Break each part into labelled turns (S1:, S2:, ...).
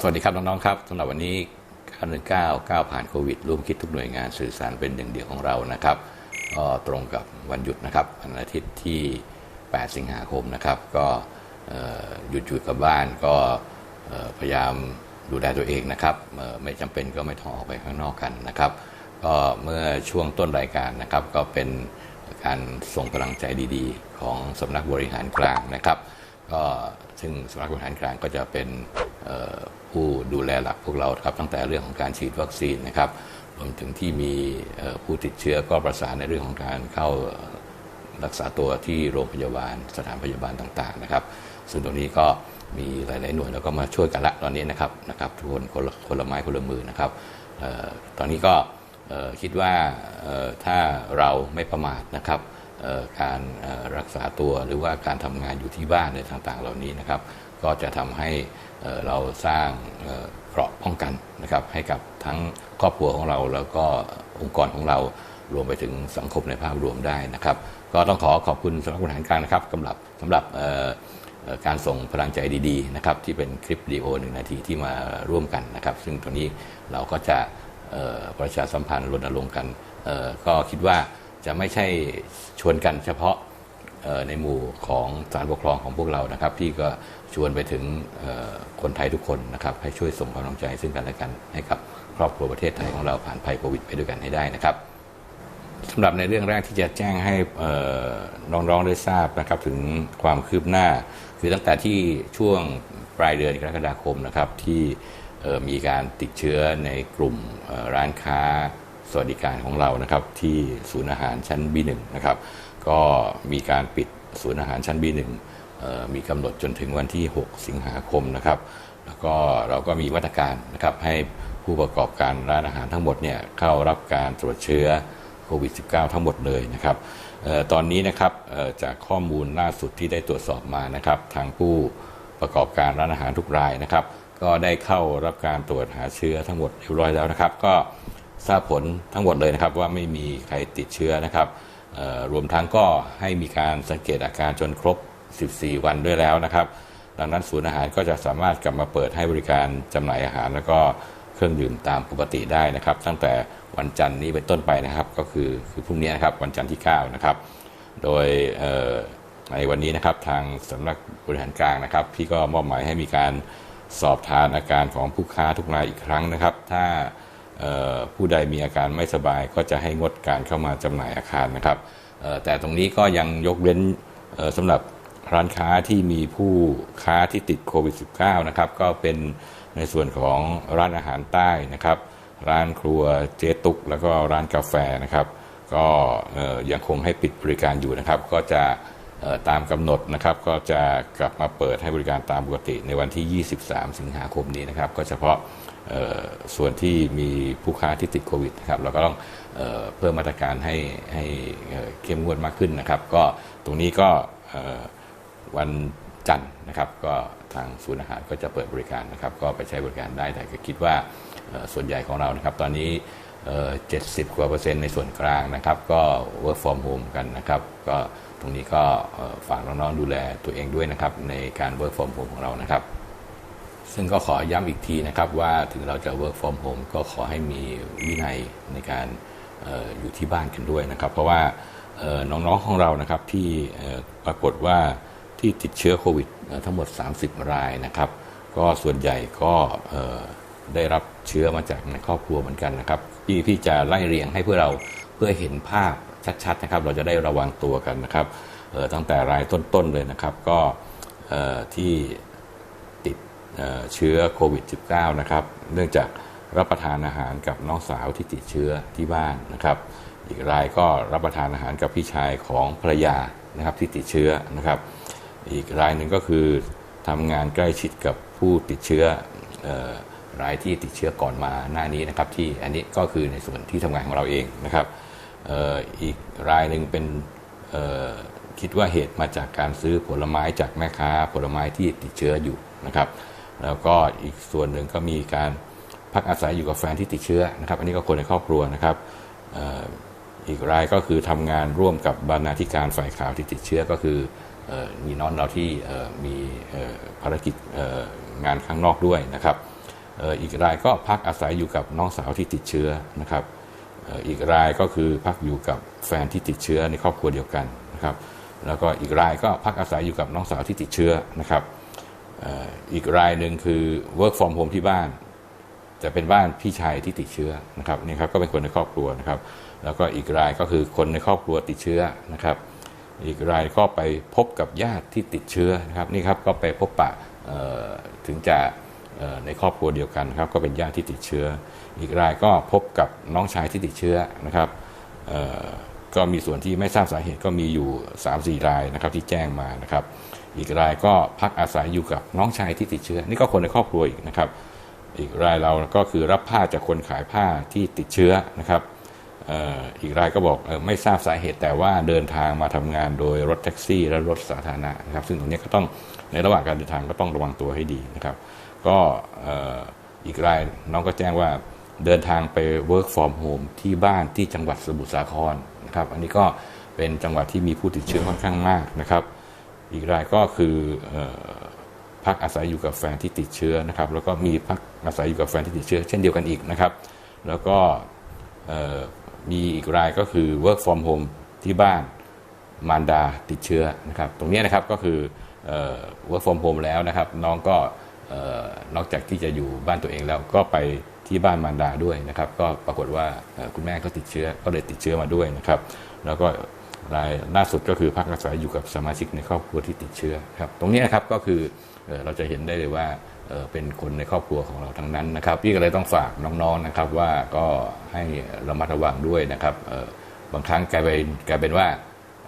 S1: สวัสดีครับน้องๆครับสำหรับวันนี้ 919 9 ผ่านโควิดร่วมคิดทุกหน่วยงานสื่อสารเป็นหนึ่งเดียวของเรานะครับก็ตรงกับวันหยุดนะครับวันอาทิตย์ที่ 8 สิงหาคมนะครับ ก็หยุดอยู่กับบ้านก็พยายามดูแลตัวเองนะครับไม่จำเป็นก็ไม่ต้องออกไปข้างนอกกันนะครับ ก็เมื่อช่วงต้นรายการนะครับ ก็เป็นการส่งกำลังใจดีๆ ของสำนักบริหารกลางนะครับ ก็ซึ่งสำนักบริหารกลางก็จะเป็น ผู้ดูแลหลักพวกเราครับตั้งแต่เรื่องของการฉีดวัคซีนนะครับรวมถึงที่มีผู้ติดเชื้อก็ประสานในเรื่องของการเข้ารักษาตัวที่โรงพยาบาลสถานพยาบาลต่างๆนะครับ ซึ่งตรงนี้ก็มีหลายๆหน่วยแล้วก็มาช่วยกันละตอนนี้นะครับนะครับทุกคนคนคนละไม้คนละมือนะครับออตอนนี้ก็คิดว่าถ้าเราไม่ประมาทนะครับการรักษาตัวหรือว่าการทำงานอยู่ที่บ้านในต่างๆ เหล่านี้นะครับ ก็จะทำให้เราสร้างเกราะป้องกันนะครับให้กับทั้งครอบครัวของเราแล้วก็องค์กรของเรารวมไปถึงสังคมในภาพรวมได้นะครับ ก็ต้องขอขอบคุณสำนักบริหารกลางนะครับสำหรับสำหรับการส่งพลังใจดีๆนะครับที่เป็นคลิปวิดีโอหนึ่งนาทีที่มาร่วมกันนะครับ ซึ่งตรงนี้เราก็จะประชาสัมพันธ์รณรงค์กัน ก็คิดว่าจะไม่ใช่ชวนกันเฉพาะ ในหมู่ของศาลปกครองของพวกเรานะครับพี่ก็ชวนไปถึงคนไทยทุกคนนะครับ ให้ช่วยส่งกำลังใจซึ่งกันและกันให้กับครอบครัวประเทศไทยของเราผ่านภัยโควิดไปด้วยกันให้ได้นะครับสำหรับในเรื่องแรกที่จะแจ้งให้น้องๆได้ทราบนะครับถึงความคืบหน้า คือตั้งแต่ที่ช่วงปลายเดือนกรกฎาคมนะครับที่มีการติดเชื้อในกลุ่มร้านค้า สวัสดิการของเรานะครับที่ศูนย์อาหารชั้น B1 นะครับก็มีการปิดศูนย์อาหารชั้น B1 เอ่อมีกำหนดจนถึงวันที่ 6 สิงหาคมนะครับแล้วก็เราก็มีมาตรการนะครับให้ผู้ประกอบการร้านอาหารทั้งหมดเนี่ยเข้ารับการตรวจเชื้อโควิด -19 ทั้งหมดเลยนะครับออตอนนี้นะครับออจากข้อมูลล่าสุดที่ได้ตรวจสอบมานะครับทางผู้ประกอบการร้านอาหารทุกรายนะครับ ก็ได้เข้ารับการตรวจหาเชื้อทั้งหมดเรียบร้อยแล้วนะครับ ก็ ทราบผลทั้งหมดเลยนะครับว่าไม่มีใครติดเชื้อนะครับรวมทั้งก็ให้มีการสังเกตอาการจนครบ 14 วันด้วยแล้วนะครับ ดังนั้นศูนย์อาหารก็จะสามารถกลับมาเปิดให้บริการจำหน่ายอาหาร แล้วก็เครื่องดื่มตามปกติได้นะครับ ตั้งแต่วันจันทร์นี้เป็นต้นไปนะครับ ก็คือคือพรุ่งนี้นะครับวันจันทร์ที่ 9 นะครับ โดยในวันนี้นะครับทางสำนักบริหารกลางนะครับ พี่ก็มอบหมายให้มีการสอบทานอาการของผู้ค้าทุกรายอีกครั้งนะครับ ถ้า ผู้ใดมีอาการไม่สบายก็จะให้งดการเข้ามาจำหน่ายอาคารนะครับแต่ตรงนี้ก็ยังยกเว้นเอ่อสำหรับร้านค้าที่มีผู้ค้าที่ติดโควิด -19 นะครับก็เป็นในส่วนของร้านอาหารใต้นะครับ ร้านครัวเจ๊ตุก แล้วก็ร้านกาแฟนะครับ ก็ยังคงให้ปิดบริการอยู่นะครับ ก็จะตามกำหนดนะครับ ก็จะกลับมาเปิดให้บริการตามปกติในวันที่ 23 สิงหาคมนี้นะครับ ก็เฉพาะ ส่วนที่มีผู้ค้าที่ติดโควิดนะครับเราก็ต้องเออเพิ่มมาตรการให้ให้เข้มงวดมากขึ้นนะครับ ก็ตรงนี้ก็วันจันทร์นะครับก็ทางศูนย์อาหารก็จะเปิดบริการนะครับ ก็ไปใช้บริการได้แต่ก็คิดว่าส่วนใหญ่ของเรานะครับ ตอนนี้เอ่อ70กว่าเปอร์เซ็นต์ในส่วนกลางนะครับ ก็ work from home กันนะครับ ก็ตรงนี้ก็ฝากน้องๆดูแลตัวเองด้วยนะครับ ในการ work from home ของเรานะครับ ซึ่งก็ขอย้ำอีกทีนะครับว่าถึงเราจะ work from home ก็ขอให้มีวินัยในการอออยู่ที่บ้านกันด้วยนะครับ เพราะว่าน้องๆของเรานะครับที่ปรากฏว่าที่ติดเชื้อโควิดทั้งหมด 30 รายนะครับ ก็ส่วนใหญ่ก็ได้รับเชื้อมาจากในครอบครัวเหมือนกันนะครับพี่พี่จะไล่เรียงให้เพื่อเราเพื่อเห็นภาพชัดๆนะครับ เราจะได้ระวังตัวกันนะครับตั้งแต่รายต้นๆเลยนะครับ ก็ที่ เชื้อโควิด -19 นะครับ เนื่องจากรับประทานอาหารกับน้องสาวที่ติดเชื้อที่บ้านนะครับ อีกรายก็รับประทานอาหารกับพี่ชายของภรรยานะครับที่ติดเชื้อนะครับ อีกรายหนึ่งก็คือทำงานใกล้ชิดกับผู้ติดเชื้อออรายที่ติดเชื้อก่อนมาหน้านี้นะครับที่อันนี้ก็คือในส่วนที่ทำงานของเราเองนะครับอออีกรายหนึ่งเป็นคิดว่าเหตุมาจากการซื้อผลไม้จากแม่ค้าผลไม้ที่ติดเชื้ออยู่นะครับ แล้วก็อีกส่วนหนึ่งก็มีการพักอาศัยอยู่กับแฟนที่ติดเชื้อนะครับ อันนี้ก็คนในครอบครัวนะครับอีกรายก็คือทำงานร่วมกับบรรณาธิการฝ่ายข่าวที่ติดเชื้อก็คือมีน้องเราที่มีภารกิจงานข้างนอกด้วยนะครับอีกรายก็พักอาศัยอยู่กับน้องสาวที่ติดเชื้อนะครับอีกรายก็คือพักอยู่กับแฟนที่ติดเชื้อในครอบครัวเดียวกันนะครับ แล้วก็อีกรายก็พักอาศัยอยู่กับน้องสาวที่ติดเชื้อนะครับ อีกรายหนึ่งคือ work from home ที่บ้าน จะเป็นบ้านพี่ชายที่ติดเชื้อนะครับนี่ครับก็เป็นคนในครอบครัวนะครับ แล้วก็อีกรายก็คือคนในครอบครัวติดเชื้อนะครับ อีกรายก็ไปพบกับญาติที่ติดเชื้อนะครับนี่ครับก็ไปพบปะถึงจะในครอบครัวเดียวกันครับก็เป็นญาติที่ติดเชื้อ อีกรายก็พบกับน้องชายที่ติดเชื้อนะครับก็มีส่วนที่ไม่ทราบสาเหตุก็มีอยู่ 3-4 รายนะครับที่แจ้งมานะครับ อีกรายก็พักอาศัยอยู่กับน้องชายที่ติดเชื้อ นี่ก็คนในครอบครัวอีกนะครับ อีกรายเราก็คือรับผ้าจากคนขายผ้าที่ติดเชื้อนะครับอีกรายก็บอกออไม่ทราบสาเหตุแต่ว่าเดินทางมาทำงานโดยรถแท็กซี่ และรถสาธารณะนะครับ ซึ่งตรงนี้ก็ต้องในระหว่างการเดินทางก็ต้องระวังตัวให้ดีนะครับ ก็อีกรายน้องก็แจ้งว่าเดินทางไป work from home ที่บ้านที่จังหวัดสมุทรสาครนะครับ อันนี้ก็เป็นจังหวัดที่มีผู้ติดเชื้อค่อนข้างมากนะครับ อีกรายก็คืออพักอาศัยอยู่กับแฟนที่ติดเชื้อนะครับ แล้วก็มีพักอาศัยอยู่กับแฟนที่ติดเชื้อ เช่นเดียวกันอีกนะครับ แล้วก็มีอีกรายก็คือ work from home ที่บ้านมารดาติดเชื้อนะครับ ตรงนี้นะครับก็คืออ work from home แล้วนะครับ น้องก็นอกจากที่จะอยู่บ้านตัวเองแล้วก็ไปที่บ้านมารดาด้วยนะครับ ก็ปรากฏว่าคุณแม่ก็ติดเชื้อก็เลยติดเชื้อมาด้วยนะครับ แล้วก็ รายล่าสุดก็คือพักอาศัยอยู่กับสมาชิกในครอบครัวที่ติดเชื้อครับตรงนี้นะครับก็คือเราจะเห็นได้เลยว่าเป็นคนในครอบครัวของเราทั้งนั้นนะครับ พี่ก็เลยต้องฝากน้องๆนะครับว่าก็ให้ระมัดระวังด้วยนะครับบางครั้งกลายเป็นกลายเป็นว่า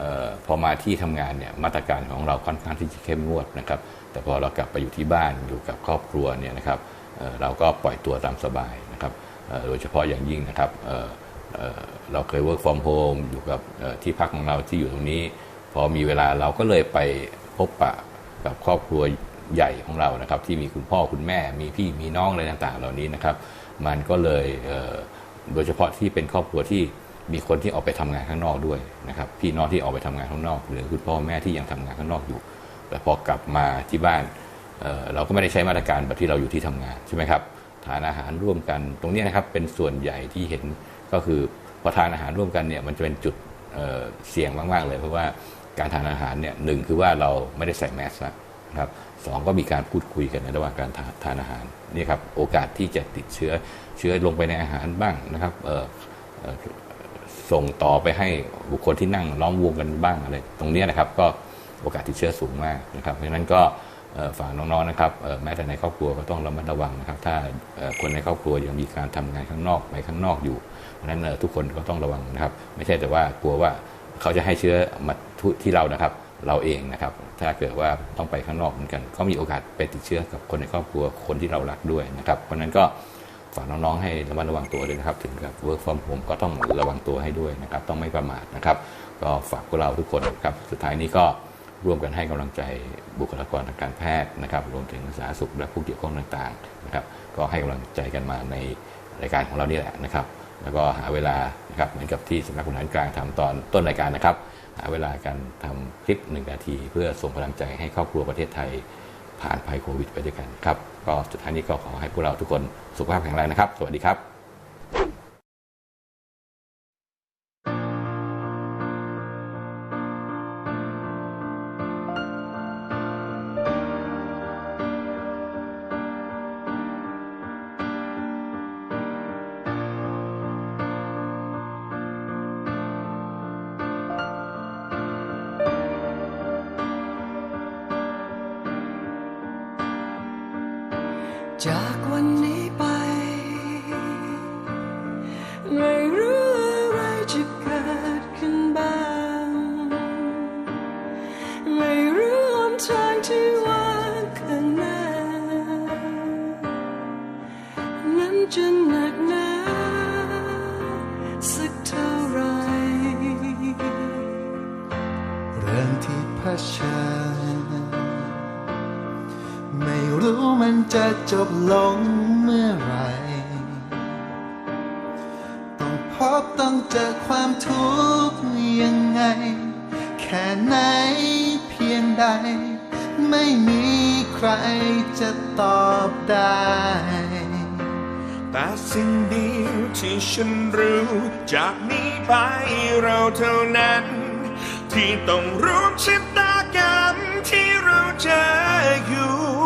S1: ออพอมาที่ทำงานเนี่ยมาตรการของเราค่อนข้างที่จะเข้มงวดนะครับ แต่พอเรากลับไปอยู่ที่บ้านอยู่กับครอบครัวเนี่ยนะครับเเราก็ปล่อยตัวตามสบายนะครับโดยเฉพาะอย่างยิ่งนะครับ เราเคย work from home อยู่กับที่พักของเราที่อยู่ตรงนี้ พอมีเวลาเราก็เลยไปพบปะกับครอบครัวใหญ่ของเรานะครับ ที่มีคุณพ่อคุณแม่มีพี่มีน้องอะไรต่างๆ เหล่านี้นะครับ มันก็เลยเโดยเฉพาะที่เป็นครอบครัวที่มีคนที่ออกไปทำงานข้างนอกด้วยนะครับพี่น้องที่ออกไปทำงานข้างนอก หรือคุณพ่อแม่ที่ยังทำงานข้างนอกอยู่ แต่พอกลับมาที่บ้านเเราก็ไม่ได้ใช้มาตรการแบบที่เราอยู่ที่ทำงานใช่ไหมครับทานอาหารร่วมกัน ตรงนี้นะครับเป็นส่วนใหญ่ที่เห็น ก็คือพอทานอาหารร่วมกันเนี่ยมันจะเป็นจุดเเสี่ยงมาก ๆ เลยเพราะว่าการทานอาหารเนี่ยหนึ่งคือว่าเราไม่ได้ใส่แมสนะครับสองก็มีการพูดคุยกันในระหว่างการทานทานอาหารนี่ครับโอกาสที่จะติดเชื้อเชื้อลงไปในอาหารบ้างนะครับส่งต่อไปให้บุคคลที่นั่งล้อมวงกันบ้างอะไรตรงนี้นะครับก็โอกาสติดเชื้อสูงมากนะครับเพราะฉะนั้นก็ฝากน้องๆนะครับแม้แต่ในครอบครัวก็ต้องระมัดระวังนะครับ ถ้าคนในครอบครัวยังมีการทำงานข้างนอกไปข้างนอกอยู่ เพราะฉะนั้นทุกคนก็ต้องระวังนะครับ ไม่ใช่แต่ว่ากลัวว่าเขาจะให้เชื้อมาทุที่เรานะครับ เราเองนะครับ ถ้าเกิดว่าต้องไปข้างนอกเหมือนกัน ก็มีโอกาสไปติดเชื้อกับคนในครอบครัวคนที่เรารักด้วยนะครับเพราะนั้นก็ฝากน้องๆให้ระมัดระวังตัวด้วยนะครับ ถึงกับ work from home ก็ต้องระวังตัวให้ด้วยนะครับ ต้องไม่ประมาทนะครับ ก็ฝากพวกเราทุกคนนะครับ สุดท้ายนี้ก็ร่วมกันให้กำลังใจบุคลากรทางการแพทย์นะครับ รวมถึงสาธารณสุขและผู้เกี่ยวข้องต่างๆนะครับ ก็ให้กำลังใจกันมาในรายการของเรานี่แหละนะครับ แล้วก็หาเวลานะครับเหมือนกับที่สำนักบริหารกลางทำตอนต้นรายการนะครับ หาเวลาการทำคลิปหนึ่งนาที เพื่อส่งพลังใจให้ครอบครัวประเทศไทย ผ่านภัยโควิดไปด้วยกันครับก็สุดท้ายนี้ก็ขอให้พวกเราทุกคนสุขภาพแข็งแรงนะครับ สวัสดีครับ
S2: จบ
S3: ลงเมื่อไร ต้องพบต้องเจอความทุกข์ยังไง แค่ไหนเพียงใด ไม่มีใครจะตอบได้
S4: แต่สิ่งเดียวที่ฉันรู้ จากนี้ไปเราเท่านั้น ที่ต้องร่วมชะตากรรมที่เราเจออยู่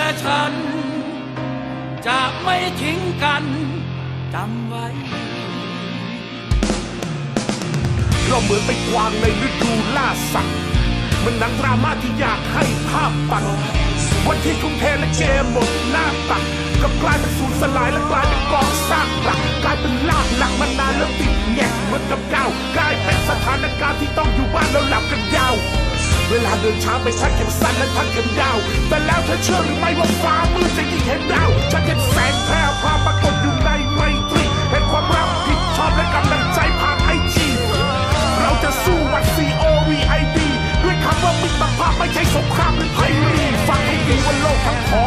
S5: ะ ไม่ทิ้งกันจำไว้
S4: เราเหมือนไปกวางในฤดูล่าสัตว์มันหนังดราม่าที่อยากให้ภาพปันวันที่ทุ่มเทและเกมหมดหน้าตักกลับกลายเป็นสูญสลายและกลายเป็นกองซากปรักกลายเป็นลากหลักมานานแล้วติดแงกเหมือนกับเก้ากลายเป็นสถานการณ์ที่ต้องอยู่บ้านแล้วหลับกันยาว เวลาเดินช้าไปทักเข็มสั้นและทักเข็มยาว แต่แล้วเธอเชื่อหรือไม่ว่าฟ้ามืดจะยิ่งเห็นดาวฉันเห็นแสงแพร่พาปรากฏอยู่ในไมตรีเห็นความรักผิดชอบและกำลังใจผ่านไอจีเราจะสู้วัด C O V I D ด้วยคำว่ามิตรภาพไม่ใช่สงครามหรือไพรีฟังให้ดีว่าโลกทั้งข
S2: อ